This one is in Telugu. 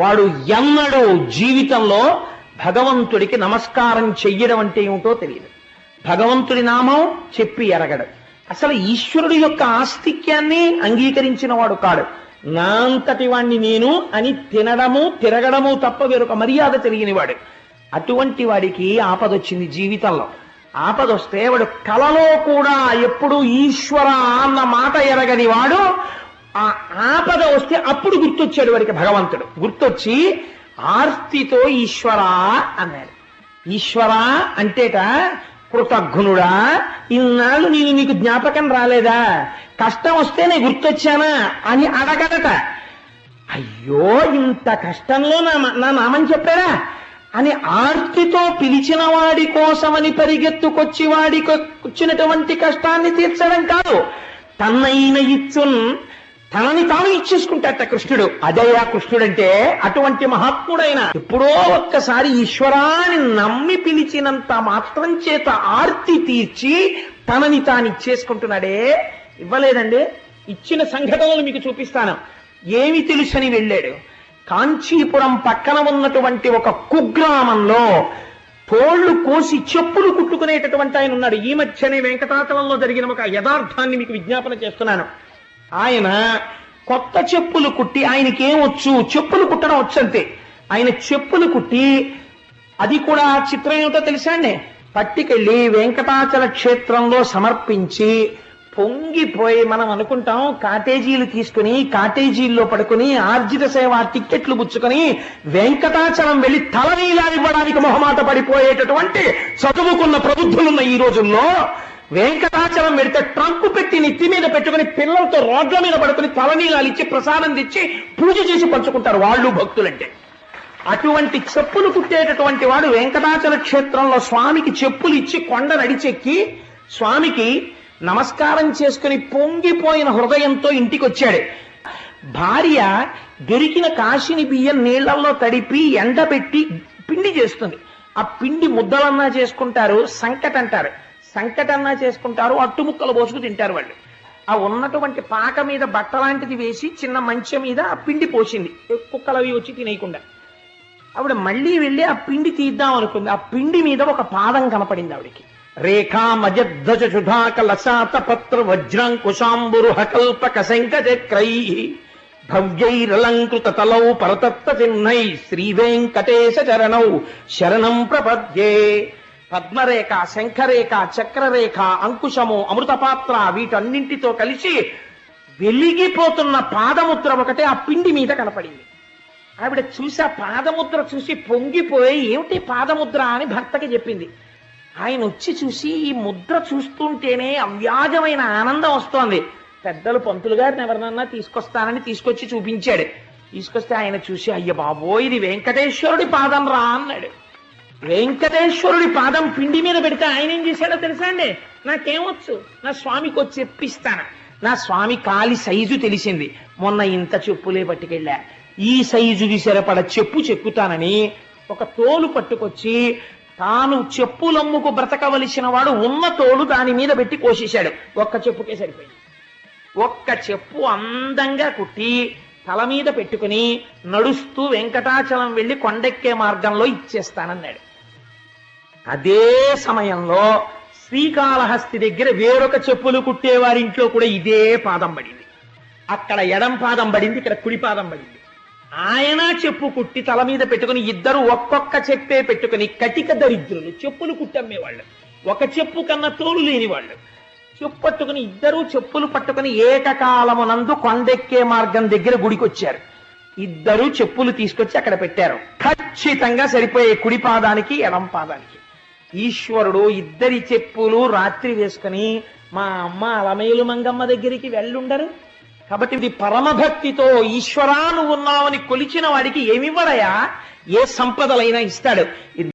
వాడు ఎన్నడూ జీవితంలో భగవంతుడికి నమస్కారం చెయ్యడం అంటే ఏమిటో తెలియదు. భగవంతుడి నామం చెప్పి ఎరగడు. అసలు ఈశ్వరుడి యొక్క ఆస్తిక్యాన్ని అంగీకరించిన వాడు కాడు. నా అంతటి వాణ్ణి నేను అని తినడము తిరగడము తప్ప వేరొక మర్యాద తెలియనివాడు అటువంటి వాడికి ఆపదొచ్చింది జీవితంలో. ఆపదొస్తే వాడు కలలో కూడా ఎప్పుడు ఈశ్వర అన్న మాట ఎరగని వాడు ఆ ఆపద వస్తే అప్పుడు గుర్తొచ్చాడు వాడికి భగవంతుడు. గుర్తొచ్చి ఆర్తితో ఈశ్వరా అన్నాడు. ఈశ్వరా అంటేట కృతజ్ఞుడా ఇన్నాళ్ళు నేను నీకు జ్ఞాపకం రాలేదా? కష్టం వస్తే నేను గుర్తొచ్చానా అని అడగడట అయ్యో ఇంత కష్టంలో నా నా నామని చెప్పారా అని ఆర్తితో పిలిచిన వాడి కోసమని పరిగెత్తుకొచ్చి వాడికి వచ్చినటువంటి కష్టాన్ని తీర్చడం కాదు. తన్నైన ఇచ్చున్ తనని తాను ఇచ్చేసుకుంటాట కృష్ణుడు. అదయ్యా కృష్ణుడంటే అటువంటి మహాత్ముడైన ఎప్పుడో ఒక్కసారి ఈశ్వరాన్ని నమ్మి పిలిచినంత మాత్రం చేత ఆర్తి తీర్చి తనని తాను ఇచ్చేసుకుంటున్నాడే. ఇవ్వలేదండి. ఇచ్చిన సంఘటనలు మీకు చూపిస్తాను. ఏమి తెలుసని వెళ్ళాడు. కాంచీపురం పక్కన ఉన్నటువంటి ఒక కుగ్రామంలో తోళ్ళు కోసి చెప్పులు కుట్టుకునేటటువంటి ఆయన ఉన్నాడు. ఈ మధ్యనే వెంకటాచలంలో జరిగిన ఒక యథార్థాన్ని మీకు విజ్ఞాపన చేస్తున్నాను. ఆయన కొత్త చెప్పులు కుట్టి ఆయనకి ఏమొచ్చు చెప్పులు కుట్టడం వచ్చంతే ఆయన చెప్పులు కుట్టి అది కూడా చిత్రం ఏమిటో తెలుసా అండి? పట్టుకెళ్ళి వెంకటాచల క్షేత్రంలో సమర్పించి పొంగిపోయి మనం అనుకుంటాం కాటేజీలు తీసుకుని కాటేజీల్లో పడుకుని ఆర్జిత సేవ టిక్కెట్లు పుచ్చుకొని వెంకటాచలం వెళ్ళి తల నీలా ఇవ్వడానికి మొహమాట పడిపోయేటటువంటి చదువుకున్న ప్రబుద్ధులున్న ఈ రోజుల్లో వెంకటాచలం వెడితే ట్రంక్ పెట్టి నెత్తి మీద పెట్టుకుని పిల్లలతో రోడ్ల మీద పడుకుని తలనీలాలు ఇచ్చి ప్రసాదం తెచ్చి పూజ చేసి పంచుకుంటారు వాళ్ళు భక్తులంటే. అటువంటి చెప్పులు కుట్టేటటువంటి వాడు వెంకటాచల క్షేత్రంలో స్వామికి చెప్పులు ఇచ్చి కొండ నడిచెక్కి స్వామికి నమస్కారం చేసుకుని పొంగిపోయిన హృదయంతో ఇంటికి వచ్చాడు భార్య దొరికిన కాశిని బియ్యం నీళ్ళలో తడిపి ఎండబెట్టి పిండి చేస్తుంది. ఆ పిండి ముద్దలన్నా చేసుకుంటారు సంకట అంటారు సంకటన్నా చేసుకుంటారు అట్టు ముక్కలు పోసుకు తింటారు వాళ్ళు. ఆ ఉన్నటువంటి పాక మీద బట్ట లాంటిది వేసి చిన్న మంచం మీద ఆ పిండి పోసింది. కుక్కలు అవి వచ్చి తినేయకుండా. ఆవిడ మళ్ళీ వెళ్ళి ఆ పిండి తీద్దాం అనుకుంది. ఆ పిండి మీద ఒక పాదం కనపడింది ఆవిడికి. రేఖా మజధ్వజ సుధాక లసాత పత్ర వజ్రాంకుశాంబురు హకల్పక శంఖచక్రై భవ్యైరలంకృత తలౌ పరతత్త చిహ్నై శ్రీవేంకటేశ చరణౌ శరణం ప్రపద్యే. పద్మరేఖ శంఖరేఖ చక్రరేఖ అంకుశము అమృతపాత్ర వీటన్నింటితో కలిసి వెలిగిపోతున్న పాదముద్ర ఒకటే ఆ పిండి మీద కనపడింది. ఆవిడ చూసి ఆ పాదముద్ర చూసి పొంగిపోయి ఏమిటి పాదముద్ర? అని భర్తకి చెప్పింది. ఆయన వచ్చి చూసి ఈ ముద్ర చూస్తుంటేనే అవ్యాజమైన ఆనందం వస్తోంది. పెద్దలు పంతులు గారిని ఎవరినన్నా తీసుకొస్తానని తీసుకొచ్చి చూపించాడు. తీసుకొస్తే ఆయన చూసి అయ్య బాబో ఇది వెంకటేశ్వరుడి పాదం రా అన్నాడు. వెంకటేశ్వరుడి పాదం పిండి మీద పెడితే ఆయన ఏం చేశాడో తెలుసా అండి? నాకేమొచ్చు? నా స్వామికి వచ్చి చెప్పిస్తాను? నా స్వామి కాలి సైజు తెలిసింది. మొన్న ఇంత చెప్పులే పట్టుకెళ్ళా. ఈ సైజుకి సరిపడ చెప్పు చెక్కుతానని ఒక తోలు పట్టుకొచ్చి తాను చెప్పులమ్ముకు బ్రతకవలసిన వాడు ఉన్న తోలు దాని మీద పెట్టి కోసేశాడు. ఒక్క చెప్పుకే సరిపోయింది. ఒక్క చెప్పు అందంగా కుట్టి తల మీద పెట్టుకుని నడుస్తూ వెంకటాచలం వెళ్ళి కొండెక్కే మార్గంలో ఇచ్చేస్తానన్నాడు. అదే సమయంలో శ్రీకాళహస్తి దగ్గర వేరొక చెప్పులు కుట్టేవారింట్లో కూడా ఇదే పాదం పడింది. అక్కడ ఎడం పాదం పడింది ఇక్కడ కుడి పాదం పడింది. ఆయన చెప్పు కుట్టి తల మీద పెట్టుకుని ఇద్దరు ఒక్కొక్క చెప్పే పెట్టుకుని కటిక దరిద్రులు చెప్పులు కుట్టమ్మేవాళ్ళు. ఒక చెప్పు కన్నా తోలు లేని వాళ్ళు చెప్పు పట్టుకుని ఇద్దరు చెప్పులు పట్టుకుని ఏకకాలమునందు కొండెక్కే మార్గం దగ్గర గుడికొచ్చారు. ఇద్దరు చెప్పులు తీసుకొచ్చి అక్కడ పెట్టారు. ఖచ్చితంగా సరిపోయే కుడి పాదానికి ఎడం పాదానికి. ఈశ్వరుడు ఇద్దరి చెప్పులు రాత్రి వేసుకుని మా అమ్మ అలమేలు మంగమ్మ దగ్గరికి వెళ్ళుండరు. కాబట్టి ఇది పరమభక్తితో ఈశ్వరా నువ్వు ఉన్నావని కొలిచిన వాడికి ఏమివ్వడయా ఏ సంపదలైనా ఇస్తాడు.